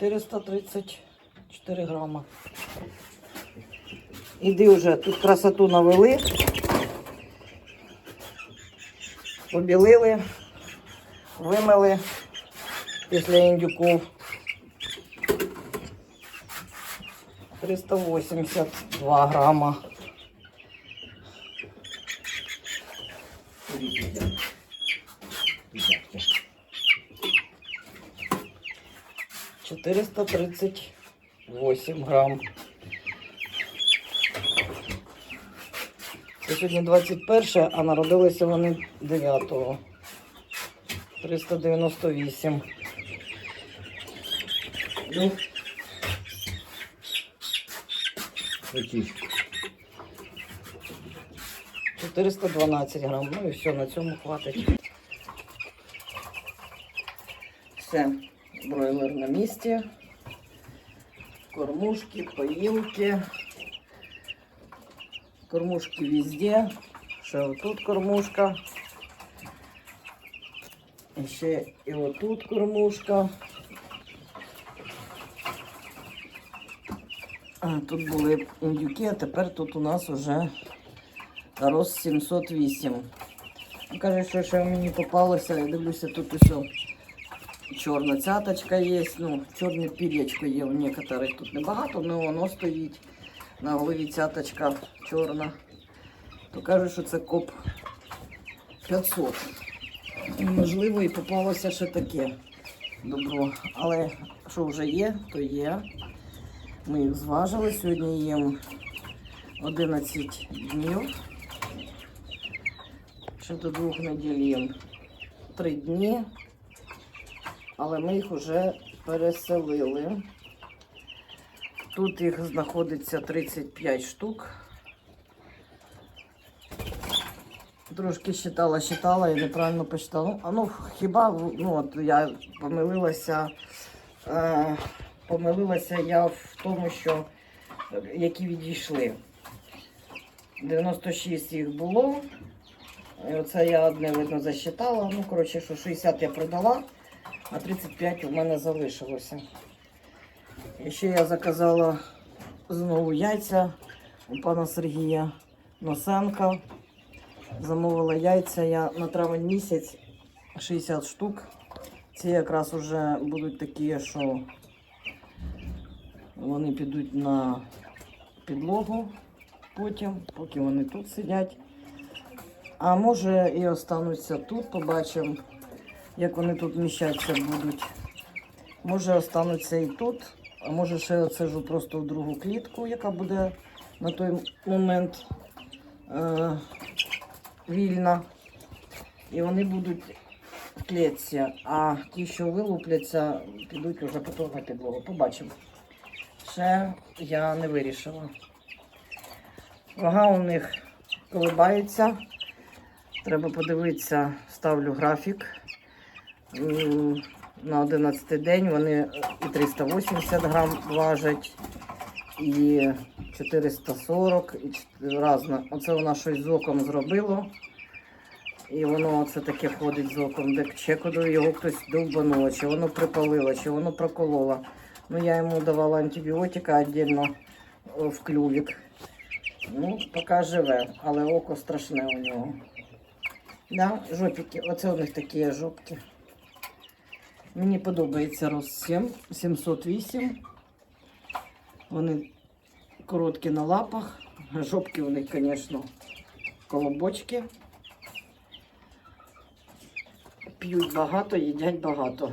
434 грама. Іди вже, тут красоту навели. Побілили, вимили після індюків. 382 грама. Четыреста тридцать восемь грамм. Це сьогодні 21, а народилися вони 9-го. 398. Ну, Які? 412 грам. Ну і все, на цьому хватить. Все, бройлер на місці. Кормушки, поїлки. Кормушки везде. Ще отут кормушка. І ще і отут кормушка. А, тут були індюки, а тепер тут у нас уже Рос 708. Ну, Каже, що ще мені попалося, я дивлюся, тут усе чорна цяточка є, ну, чорне пір'ячко є у некоторих. Тут небагато, але воно стоїть. На голові цяточка чорна. То кажуть, що це коп 500. І, можливо, і попалося ще таке добро. Але що вже є, то є. Ми їх зважили. Сьогодні їм 11 днів. Ще до двох неділь їм 3 дні. Але ми їх вже переселили. Тут їх знаходиться 35 штук. Трошки считала, считала і неправильно посчитала. А ну хіба ну, от я помилилася, е, помилилася я в тому, що які відійшли. 96 їх було. І оце я одне видно засчитала. Ну, коротше, що 60 я продала, а 35 у мене залишилося. І ще я заказала знову яйця у пана Сергія Носенка. Замовила яйця я на травень місяць 60 штук. Ці якраз вже будуть такі, що вони підуть на підлогу потім, поки вони тут сидять. А може і остануться тут, побачимо, як вони тут міщатися будуть. Може остануться і тут, а може ще отсижу просто в другу клітку, яка буде на той момент е- вільна. І вони будуть клітці, а ті, що вилупляться, підуть вже потім на підлогу. Побачимо. Ще я не вирішила. Вага у них колибається. Треба подивитися, ставлю графік. На 11 день вони і 380 грам важать, і 440, і чт- Оце вона щось з оком зробило. І воно оце таке ходить з оком, де чекодою його хтось довбануло, чи воно припалило, чи воно прокололо. Ну, я йому давала антибіотика віддільно в клювік. Ну, поки живе, але око страшне у нього. Да, жопики. Оце у них такі жопки. Мені подобається роз 7, 708. Вони короткі на лапах. Жопки у них, звісно, колобочки. П'ють багато, їдять багато.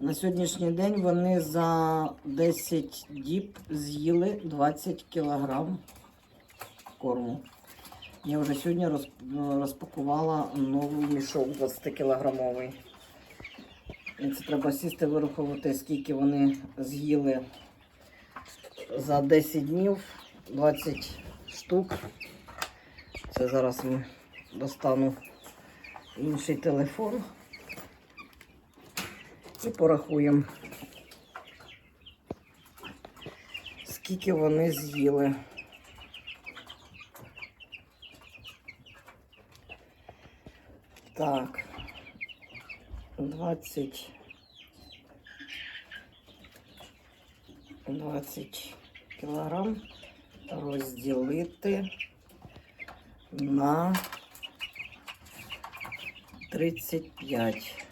На сьогоднішній день вони за 10 діб з'їли 20 кілограм корму. Я вже сьогодні розпакувала новий мішок 20-кілограмовий. І це треба сісти вирахувати, скільки вони з'їли за 10 днів, 20 штук. Це зараз достану інший телефон і порахуємо, скільки вони з'їли. Так, 20 20 кілограм розділити на 35.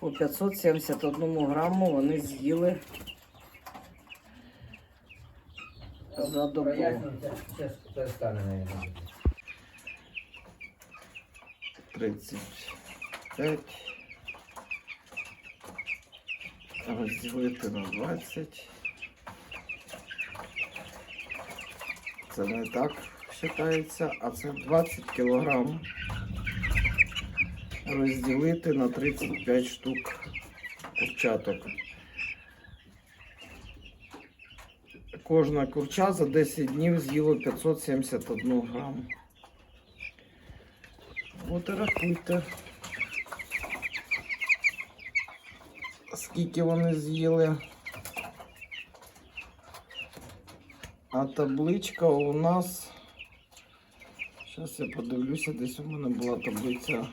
По 571 граму вони з'їли за добу. Зараз перестане, наверное. 35 розділити на 20. Це не так вважається, а це 20 кілограм розділити на 35 штук курчаток. Кожна курча за 10 днів з'їла 571 грам. От і рахуйте. Скільки вони з'їли. А табличка у нас. Зараз я подивлюся, десь у мене була таблиця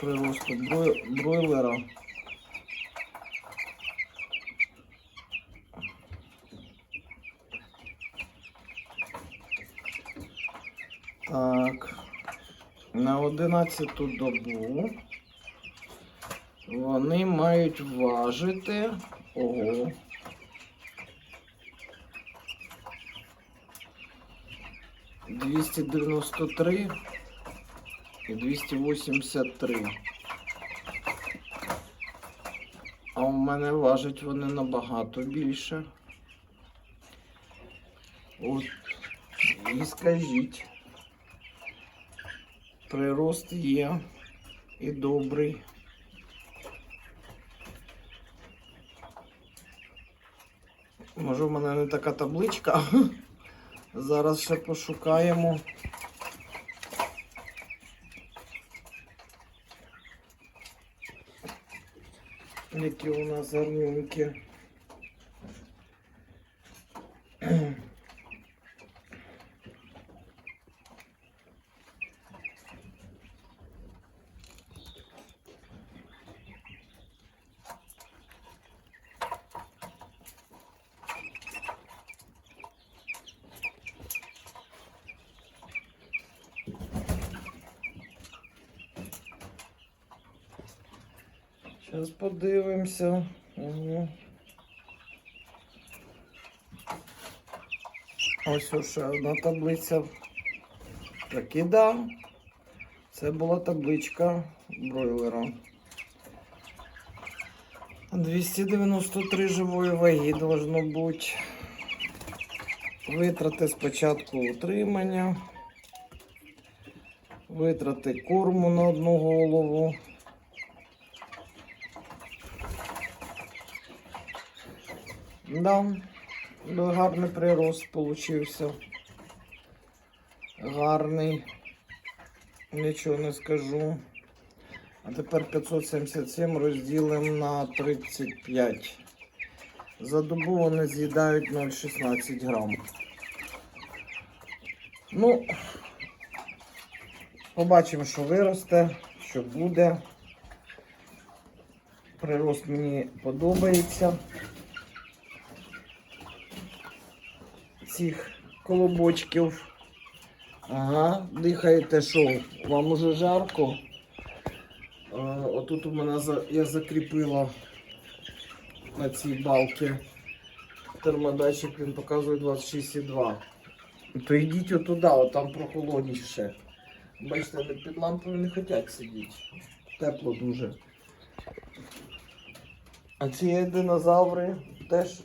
приросту бройлера. Так. На 11 добу вони мають важити. Ого. Двісті дев'яносто три і 283. А у мене важать вони набагато більше. От. І скажіть. Прирост є і добрий. Може, в мене не така табличка. Зараз ще пошукаємо. Які у нас гарнюнькі. Зараз подивимося. Ось ще одна таблиця. Так і да. Це була табличка бройлера. 293 живої ваги должно бути. Витрати спочатку утримання. Витрати корму на одну голову. Да, гарний прирост получився. Гарний. Нічого не скажу. А тепер 577 розділимо на 35. За добу вони з'їдають 0,16 грам. Ну, побачимо, що виросте, що буде. Прирост мені подобається. Цих колобочків. Ага, дихаєте що? Вам уже жарко. А, отут у мене за... я закріпила на цій балці термодатчик, він показує 26,2. То йдіть отуди, от там прохолодніше. Бачите, під лампою не хочуть сидіти. Тепло дуже. А ці динозаври теж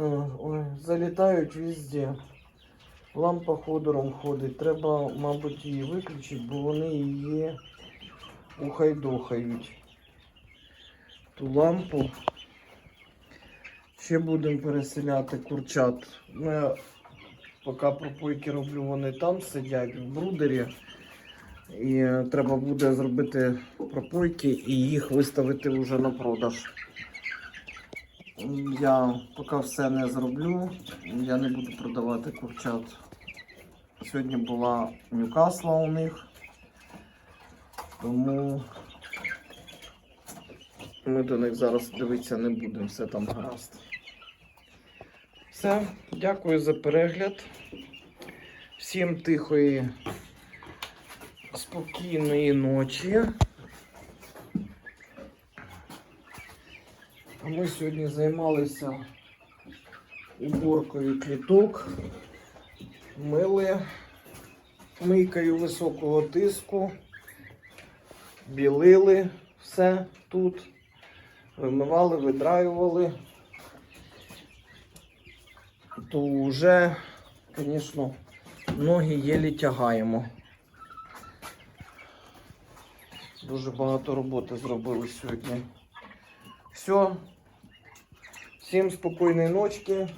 Ой, залітають везде. Лампа ходором ходить. Треба, мабуть, її виключити, бо вони її ухайдохають. Ту лампу. Ще будемо переселяти курчат. Я поки пропойки роблю, вони там сидять в брудері. І е, треба буде зробити пропойки і їх виставити вже на продаж. Я поки все не зроблю, я не буду продавати курчат. Сьогодні була Ньюкасла у них, тому Ми до них зараз дивитися не будемо, все там гаразд. Все, дякую за перегляд. Всім тихої, спокійної ночі. Ми сьогодні займалися уборкою кліток, мили мийкою високого тиску, білили все тут, вимивали, видраювали. То вже, звісно, ноги єлі тягаємо. Дуже багато роботи зробили сьогодні. Все. Всім спокійної ночки.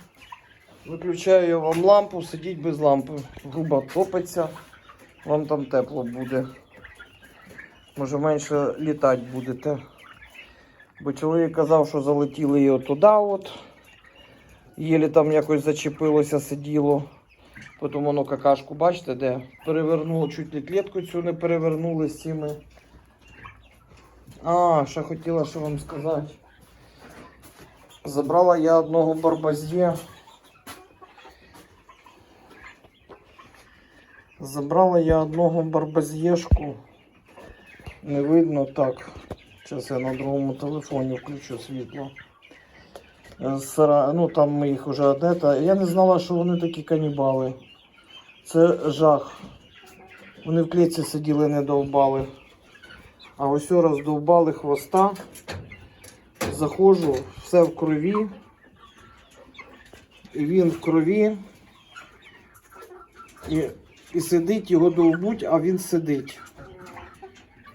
Виключаю я вам лампу, сидіть без лампи. Груба топиться, вам там тепло буде. Може менше літати будете. Бо чоловік казав, що залетіли його туди от. Єлі там якось зачепилося, сиділо. Потім воно какашку, бачите, де перевернуло, чуть ли клітку цю не перевернули з цими. А, ще хотіла що вам сказати. Забрала я одного барбазє. Забрала я одного барбазєшку. Не видно так. Зараз я на другому телефоні включу світло. Е, сара- Ну там ми їх вже одета. Я не знала, що вони такі канібали. Це жах. Вони в клітці сиділи, не довбали. А ось роздовбали хвоста. Заходжу, все в крові. Він в крові. І, і сидить, його довбуть, а він сидить.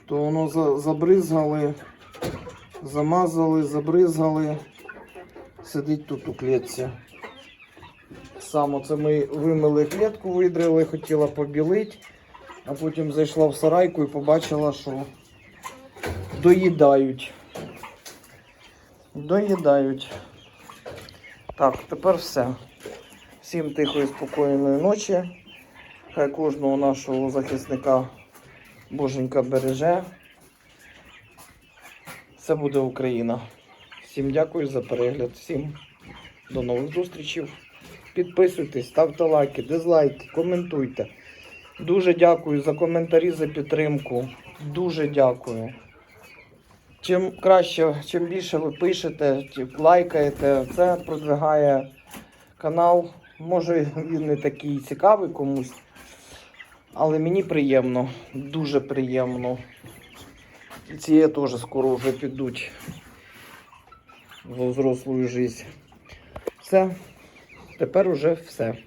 То воно за, забризгали, замазали, забризгали. Сидить тут у клітці. Саме це ми вимили клітку, видрили, хотіла побілити, а потім зайшла в сарайку і побачила, що доїдають. Доїдають. Так, тепер все. Всім тихої, спокійної ночі. Хай кожного нашого захисника Боженька береже. Це буде Україна. Всім дякую за перегляд. Всім до нових зустрічей. Підписуйтесь, ставте лайки, дизлайки, коментуйте. Дуже дякую за коментарі, за підтримку. Дуже дякую. Чим краще, чим більше ви пишете, лайкаєте, це продвигає канал. Може він не такий цікавий комусь, але мені приємно, дуже приємно. І ці теж скоро вже підуть в взрослу життя. Все, тепер уже все.